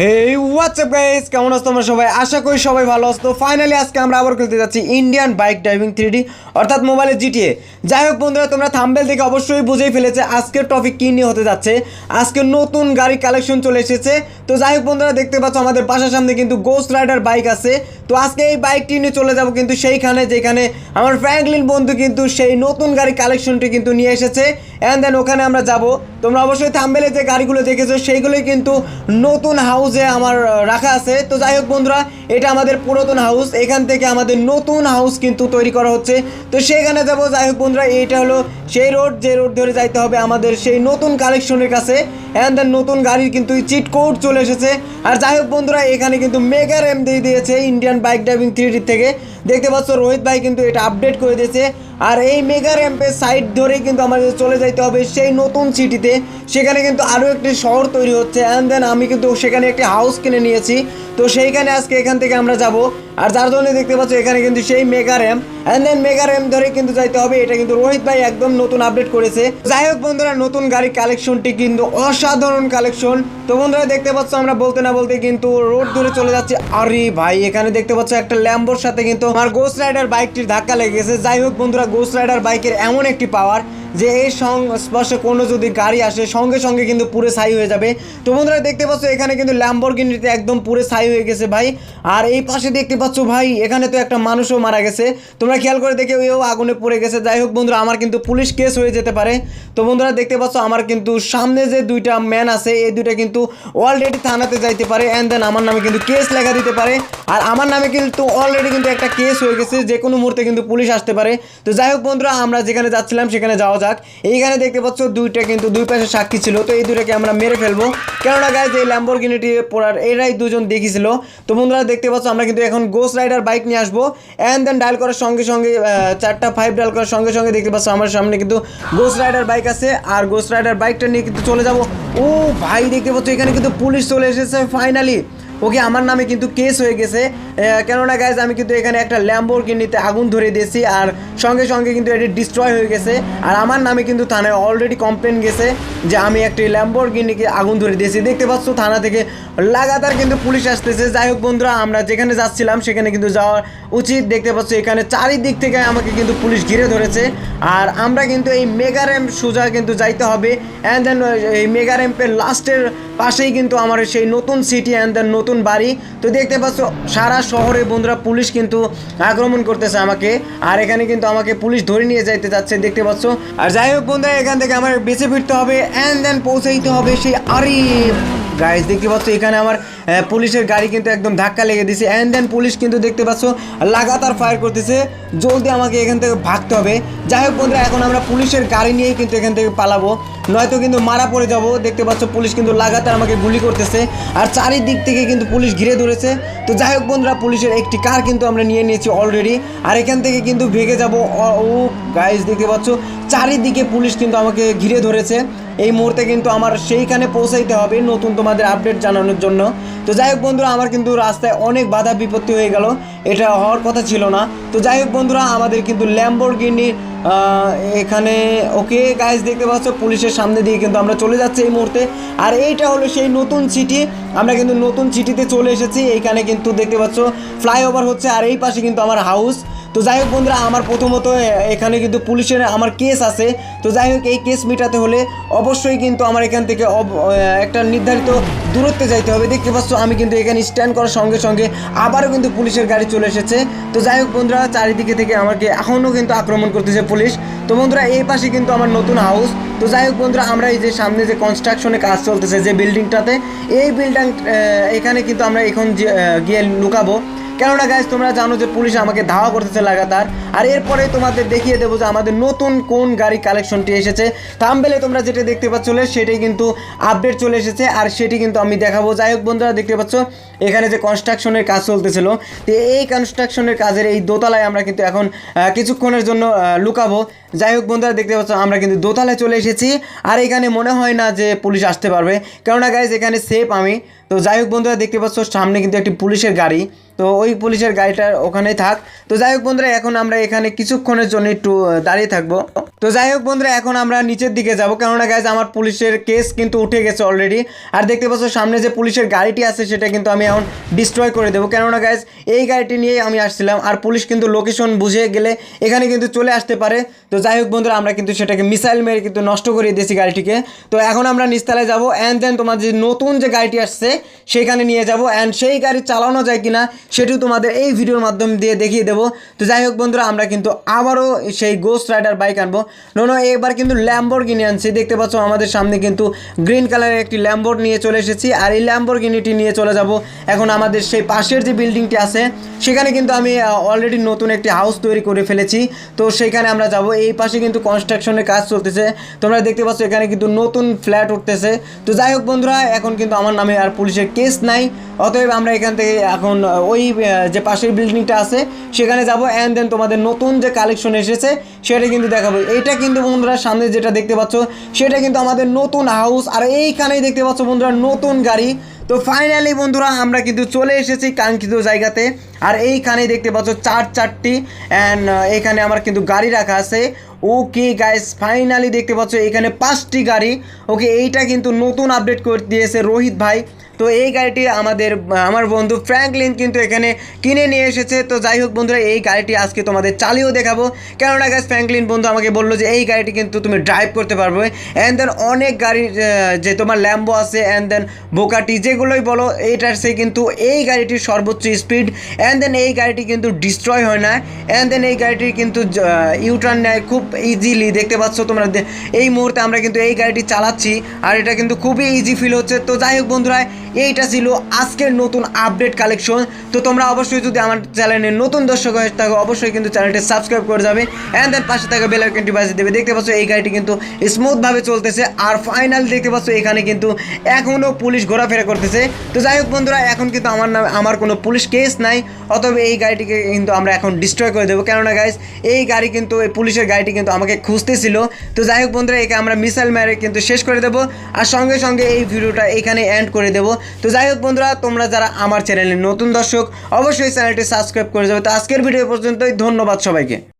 হে WhatsApp guys কেমন আছো তোমরা সবাই? আশা করি সবাই ভালো আছো। ফাইনালি আজকে আমরা আবার খেলতে যাচ্ছি ইন্ডিয়ান বাইক ড্রাইভিং থ্রি অর্থাৎ মোবাইলের জিটিএ যাই হোক বন্ধুরা, তোমরা থাম্বেল থেকে অবশ্যই বুঝেই ফেলেছে আজকের টপিক কী নিয়ে হতে যাচ্ছে। আজকে নতুন গাড়ি কালেকশন চলে এসেছে। তো যাই হোক বন্ধুরা, দেখতে পাচ্ছ আমাদের পাশার সামনে কিন্তু গোস্ট রাইডার বাইক আছে। তো আজকে এই বাইকটি নিয়ে চলে যাব কিন্তু সেইখানে, যেখানে আমার ফ্র্যাঙ্কলিন বন্ধু কিন্তু সেই নতুন গাড়ি কালেকশনটি কিন্তু নিয়ে এসেছে। অ্যান্ড দেন ওখানে আমরা যাব। তোমরা অবশ্যই থাম্বেলে যে গাড়িগুলো দেখেছ, সেইগুলোই কিন্তু নতুন হাউসে আমার রাখা আছে। তো যাই হোক বন্ধুরা, এটা আমাদের পুরাতন হাউস এখান থেকে আমাদের নতুন হাউস কিন্তু তৈরি করা হচ্ছে। তো সেখানে যাব। যাই হোক বন্ধুরা, এইটা হলো সেই রোড, যে রোড ধরে যাইতে হবে আমাদের সেই নতুন কালেকশনের কাছে। অ্যান্ড দেন নতুন গাড়ির কিন্তু চিট কোড চলে এসেছে। আর যাই হোক বন্ধুরা, এখানে কিন্তু মেগা র্যাম দিয়ে দিয়েছে ইন্ডিয়ান বাইক ড্রাইভিং থ্রি থেকে। দেখতে পাচ্ছ রোহিত ভাই কিন্তু এটা আপডেট করে দিয়েছে। আর এই মেগা র্যাম্পের সাইড ধরেই কিন্তু আমাদের চলে যাইতে হবে সেই নতুন সিটিতে সেখানে কিন্তু আরও একটি শহর তৈরি হচ্ছে। অ্যান্ড দেন আমি কিন্তু সেখানে একটি হাউস কিনে নিয়েছি। তো সেইখানে আজকে এখান থেকে আমরা যাব। আর যার জন্য দেখতে পাচ্ছ এখানে কিন্তু সেই mega RAM and then mega RAM ধরে কিন্তু যাইতে হবে, এটা কিন্তু রোহিত ভাই একদম নতুন আপডেট করেছে। যাই হোক বন্ধুরা, নতুন গাড়ির কালেকশনটি কিন্তু অসাধারণ কালেকশন তো বন্ধুরা, দেখতে পাচ্ছ আমরা বলতে না বলতে কিন্তু রোড ধরে চলে যাচ্ছে। আরে ভাই, এখানে দেখতে পাচ্ছ একটা ল্যাম্বোর সাথে কিন্তু আমার গোস্ট রাইডার বাইকটির ধাক্কা লেগে গেছে। যাই হোক বন্ধুরা গোস্ট রাইডার বাইকের এমন একটি পাওয়ার যে এই সংস্পর্শে কোনো যদি গাড়ি আসে, সঙ্গে সঙ্গে কিন্তু পুরো ছাই হয়ে যাবে। তো বন্ধুরা, দেখতে পাচ্ছ, এখানে কিন্তু ল্যাম্বরগিনিতে একদম পুরো ছাই হয়ে গেছে ভাই। আর এই পাশে দেখতে পাচ্ছ ভাই, এখানে তো একটা মানুষও মারা গেছে। তোমরা খেয়াল করে দেখে ওইও আগুনে পড়ে গেছে। যাই হোক বন্ধুরা, আমার কিন্তু পুলিশ কেস হয়ে যেতে পারে। তো বন্ধুরা, দেখতে পাচ্ছ, আমার কিন্তু সামনে যে দুইটা ম্যান আছে, এই দুইটা কিন্তু অলরেডি থানাতে যাইতে পারে। অ্যান্ড দেন আমার নামে কিন্তু কেস লেখা দিতে পারে। আর আমার নামে কিন্তু অলরেডি কিন্তু একটা কেস হয়ে গেছে। যে কোনো মুহূর্তে কিন্তু পুলিশ আসতে পারে। তো যাই হোক বন্ধুরা, আমরা যেখানে যাচ্ছিলাম, সেখানে যাওয়া যাক, এইখানে দেখতে পাচ্ছ দুইটা কিন্তু দুই পাশে সাক্ষী ছিল, তো এই দুইটাকে আমরা মেরে ফেলব। কেননা গাইজ এই ল্যাম্বরগিনিটি পড়ার এরাই দুজন দেখিছিল। তো বন্ধুরা দেখতে পাচ্ছ, আমরা কিন্তু এখন গোস রাইডার বাইক নিয়ে আসব অ্যান্ড দেন ডায়াল করার সঙ্গে সঙ্গে চারটা ফাইভ ডায়াল করার সঙ্গে সঙ্গে দেখতে পাচ্ছ, আমার সামনে কিন্তু গোস রাইডার বাইক আছে, আর গোস রাইডার বাইকটা নিয়ে কিন্তু চলে যাব। ও ভাই, দেখতে পাচ্ছ, এখানে কিন্তু পুলিশ চলে এসেছে ফাইনালি ওকে, আমার নামে কিন্তু কেস হয়ে গেছে। কেননা গাইজ আমি কিন্তু এখানে একটা ল্যাম্বোরগিনিতে আগুন ধরে দিয়েছি আর সঙ্গে সঙ্গে কিন্তু এটি ডিস্ট্রয় হয়ে গেছে। আর আমার নামে কিন্তু থানায় অলরেডি কমপ্লেন গেছে যে আমি একটি ল্যাম্বোরগিনিকে আগুন ধরে দিয়েছি। দেখতে পাচ্ছ, থানা থেকে লাগাতার কিন্তু পুলিশ আসতেছে। যাই হোক বন্ধুরা, আমরা যেখানে যাচ্ছিলাম সেখানে কিন্তু যাওয়া উচিত। দেখতে পাচ্ছ, এখানে চারিদিক থেকে আমাকে কিন্তু পুলিশ ঘিরে ধরেছে। আর আমরা কিন্তু এই মেগা র্যাম্প সোজা কিন্তু যাইতে হবে। অ্যান্ড দেন এই মেগা র্যাম্পের লাস্টের পাশেই কিন্তু আমার সেই নতুন সিটি অ্যান্ড দেন নতুন বাড়ি। তো দেখতে পাচ্ছ, সারা শহরে বন্ধুরা পুলিশ কিন্তু আক্রমণ করতেছে আমাকে। আর এখানে কিন্তু আমাকে পুলিশ ধরে নিয়ে যাইতে যাচ্ছে, দেখতে পাচ্ছ। আর যাই হোক বন্ধুরা, এখান থেকে আমার বেঁচে ফিরতে হবে অ্যান্ড দেন পৌঁছাইতে হবে সেই আরে গাইজ দেখতে পাচ্ছ, এখানে আমার পুলিশের গাড়ি কিন্তু একদম ধাক্কা লেগে দিছে। অ্যান্ড দেন পুলিশ কিন্তু দেখতে পাচ্ছ, লাগাতার ফায়ার করতেছে। জলদি আমাকে এখান থেকে ভাগতে হবে। যাই হোক বন্ধুরা, এখন আমরা পুলিশের গাড়ি নিয়েই কিন্তু এখান থেকে পালাবো। নয়তো কিন্তু মারা পড়ে যাব। দেখতে পাচ্ছ পুলিশ কিন্তু লাগাতার আমাকে গুলি করতেছে। আর চারিদিক থেকে কিন্তু পুলিশ ঘিরে ধরেছে। তো যাই হোক বন্ধুরা, পুলিশের একটি কার কিন্তু আমরা নিয়ে নিয়েছি অলরেডি আর এখান থেকে কিন্তু ভেগে যাব। ও গাইজ দেখতে পাচ্ছ, চারিদিকে পুলিশ কিন্তু আমাকে ঘিরে ধরেছে। এই মুহূর্তে কিন্তু আমার সেইখানে পৌঁছাইতে হবে নতুন তোমাদের আপডেট জানানোর জন্য। তো যাই হোক বন্ধুরা, আমার কিন্তু রাস্তায় অনেক বাধা বিপত্তি হয়ে গেল, এটা হওয়ার কথা ছিল না। তো যাই হোক বন্ধুরা, আমাদের কিন্তু ল্যাম্বরগিনির এখানে ওকে গাইজ দেখতে পাচ্ছ, পুলিশের সামনে দিয়ে কিন্তু আমরা চলে যাচ্ছি এই মুহূর্তে। আর এইটা হলো সেই নতুন সিটি আমরা কিন্তু নতুন সিটিতে চলে এসেছি। এইখানে কিন্তু দেখতে পাচ্ছ ফ্লাইওভার হচ্ছে, আর এই পাশে কিন্তু আমার হাউস তো যাই হোক বন্ধুরা, আমার প্রথমত এখানে কিন্তু পুলিশের আমার কেস আছে। তো যাই হোক, এই কেস মেটাতে হলে অবশ্যই কিন্তু আমার এখান থেকে একটা নির্ধারিত দূরত্বে যাইতে হবে। দেখতে পাচ্ছ, আমি কিন্তু এখানে স্ট্যান্ড করার সঙ্গে সঙ্গে আবারও কিন্তু পুলিশের গাড়ি চলে এসেছে। তো যাই হোক বন্ধুরা, চারিদিকে থেকে আমাকে এখনও কিন্তু আক্রমণ করতেছে পুলিশ। তো বন্ধুরা, এই পাশে কিন্তু আমার নতুন হাউস তো যাই হোক বন্ধুরা, আমরা এই যে সামনে যে কনস্ট্রাকশনে কাজ চলতেছে যে বিল্ডিংটাতে এই বিল্ডিং এখানে কিন্তু আমরা এখন গিয়ে লুকাবো। কেননা গাইজ তোমরা জানো যে পুলিশ আমাকে ধাওয়া করতেছে লাগাতার, আর এরপরে তোমাদের দেখিয়ে দেবো যে আমাদের নতুন কোন গাড়ি কালেকশনটি এসেছে। থামবেলে তোমরা যেটা দেখতে পাচ্ছ সেটাই কিন্তু আপডেট চলে এসেছে, আর সেটি কিন্তু আমি দেখাবো। যাই হোক বন্ধুরা, দেখতে পাচ্ছ, এখানে যে কনস্ট্রাকশনের কাজ চলতেছিল, তো এই কনস্ট্রাকশনের কাজের এই দোতলায় আমরা কিন্তু এখন কিছুক্ষণের জন্য লুকাবো। যাই হোক বন্ধুরা, দেখতে পাচ্ছ, আমরা কিন্তু দোতলায় চলে এসেছি, আর এখানে মনে হয় না যে পুলিশ আসতে পারবে। কেননা গাইজ এখানে সেফ আমি। তো যাই হোক বন্ধুরা, দেখতে পাচ্ছ সামনে কিন্তু একটি পুলিশের গাড়ি। তো ওই পুলিশের গাড়িটা ওখানেই থাক। তো যাই হোক বন্ধুরা, এখন আমরা এখানে কিছুক্ষণের জন্য একটু দাঁড়িয়ে থাকব। তো যাই হোক বন্ধুরা, এখন আমরা নিচের দিকে যাব। কেননা গাইজ আমার পুলিশের কেস কিন্তু উঠে গেছে অলরেডি আর দেখতে পাচ্ছ সামনে যে পুলিশের গাড়িটি আছে, সেটা কিন্তু আমি এখন ডিস্ট্রয় করে দেবো। কেননা গাইজ এই গাড়িটি নিয়েই আমি আসছিলাম। আর পুলিশ কিন্তু লোকেশন বুঝে গেলে এখানে কিন্তু চলে আসতে পারে। তো যাই হোক বন্ধুরা, আমরা কিন্তু সেটাকে মিসাইল মেরে কিন্তু নষ্ট করে দিয়েছি গাড়িটিকে। তো এখন আমরা নিস্তালায় যাব। অ্যান্ড দেন তোমার যে নতুন যে গাড়িটি আসছে সেখানে নিয়ে যাব অ্যান্ড সেই গাড়ি চালানো যায় কিনা সেটিও তোমাদের এই ভিডিওর মাধ্যম দিয়ে দেখিয়ে দেবো। তো যাই হোক বন্ধুরা, আমরা কিন্তু আবারও সেই গোস্ট রাইডার বাইক আনব। নোনো, এবার কিন্তু ল্যাম্বোর কিনে আনছি। দেখতে পাচ্ছ আমাদের সামনে কিন্তু গ্রিন কালারের একটি ল্যাম্বোর নিয়ে চলে এসেছি আর এই ল্যাম্বোর গিনিটি নিয়ে চলে যাব। এখন আমাদের সেই পাশের যে বিল্ডিংটি আছে, সেখানে কিন্তু আমি অলরেডি নতুন একটি হাউস তৈরি করে ফেলেছি। তো সেখানে আমরা যাব। এই পাশে কিন্তু কনস্ট্রাকশনের কাজ চলতেছে। তোমরা দেখতে পাচ্ছ এখানে কিন্তু নতুন ফ্ল্যাট উঠতেছে। তো যাই হোক বন্ধুরা, এখন কিন্তু আমার নামে আর পুলিশের কেস নাই। অতএব আমরা এখান থেকে এখন ওই যে পাশের বিল্ডিংটা আছে, সেখানে যাব অ্যান্ড দেন তোমাদের নতুন যে কালেকশন এসেছে, সেটা কিন্তু দেখাবো। এইটা কিন্তু বন্ধুরা সামনে যেটা দেখতে পাচ্ছ, সেটা কিন্তু আমাদের নতুন হাউস আর এইখানেই দেখতে পাচ্ছ বন্ধুরা নতুন গাড়ি। তো ফাইনালি বন্ধুরা আমরা কিন্তু চলে এসেছি কাঙ্ক্ষিত জায়গাতে, আর এইখানেই দেখতে পাচ্ছ চার চারটি অ্যান্ড এখানে আমার কিন্তু গাড়ি রাখা আছে। ওকে গাইস ফাইনালি দেখতে পাচ্ছ এখানে পাঁচটি গাড়ি। ওকে এইটা কিন্তু নতুন আপডেট করে দিয়েছে রোহিত ভাই। তো এই গাড়িটি আমাদের আমার বন্ধু ফ্র্যাঙ্কলিন কিন্তু এখানে কিনে নিয়ে এসেছে। তো যাই হোক বন্ধুরা এই গাড়িটি আজকে তোমাদের চালিয়েও দেখাবো। কেননা গাছ ফ্র্যাঙ্কলিন বন্ধু আমাকে বলল যে এই গাড়িটি কিন্তু তুমি ড্রাইভ করতে পারবে। অ্যান্ড দেন অনেক আহ, যে তোমার ল্যাম্বো আছে অ্যান্ড দেন বোকাটি যেগুলোই বলো এইটার সে কিন্তু এই গাড়িটির সর্বোচ্চ স্পিড অ্যান্ড দেন এই গাড়িটি কিন্তু ডিস্ট্রয় হয় না। অ্যান্ড দেন এই গাড়িটি কিন্তু ইউটার্ন নেয় খুব ইজিলি দেখতে পাচ্ছ তোমরা এই মুহূর্তে আমরা কিন্তু এই গাড়িটি চালাচ্ছি। আর এটা কিন্তু খুবই ইজি ফিল হচ্ছে। তো যাই হোক বন্ধুরা এইটা ছিল আজকের নতুন আপডেট কালেকশন। তো তোমরা অবশ্যই যদি আমার চ্যানেলে নতুন দর্শক হয়ে থাকো, অবশ্যই কিন্তু চ্যানেলটি সাবস্ক্রাইব করে যাবে। অ্যান্ড দেন পাশে থাকা বেল আইকনটি বাজিয়ে দেবে। দেখতে পাচ্ছ, এই গাড়িটি কিন্তু স্মুথভাবে চলতেছে। আর ফাইনাল দেখতে পাচ্ছ, এখানে কিন্তু এখনও পুলিশ ঘোরাফেরা করতেছে। তো যাই হোক বন্ধুরা, এখন কিন্তু আমার নামে, আমার কোনো পুলিশ কেস নাই। অতএব এই গাড়িটিকে কিন্তু আমরা এখন ডিস্ট্রয় করে দেবো। কেননা গাইজ এই গাড়ি কিন্তু, এই পুলিশের গাড়িটি কিন্তু আমাকে খুঁজতেছিল। তো যাই হোক বন্ধুরা, একে আমরা মিসাইল মেরে কিন্তু শেষ করে দেবো। আর সঙ্গে সঙ্গে এই ভিডিওটা এখানে এন্ড করে দেবো। তো যাই হোক বন্ধুরা, তোমরা যারা আমার চ্যানেলে নতুন দর্শক, অবশ্যই চ্যানেলটি সাবস্ক্রাইব করে যাবে। তো আজকের ভিডিও পর্যন্তই, ধন্যবাদ সবাইকে।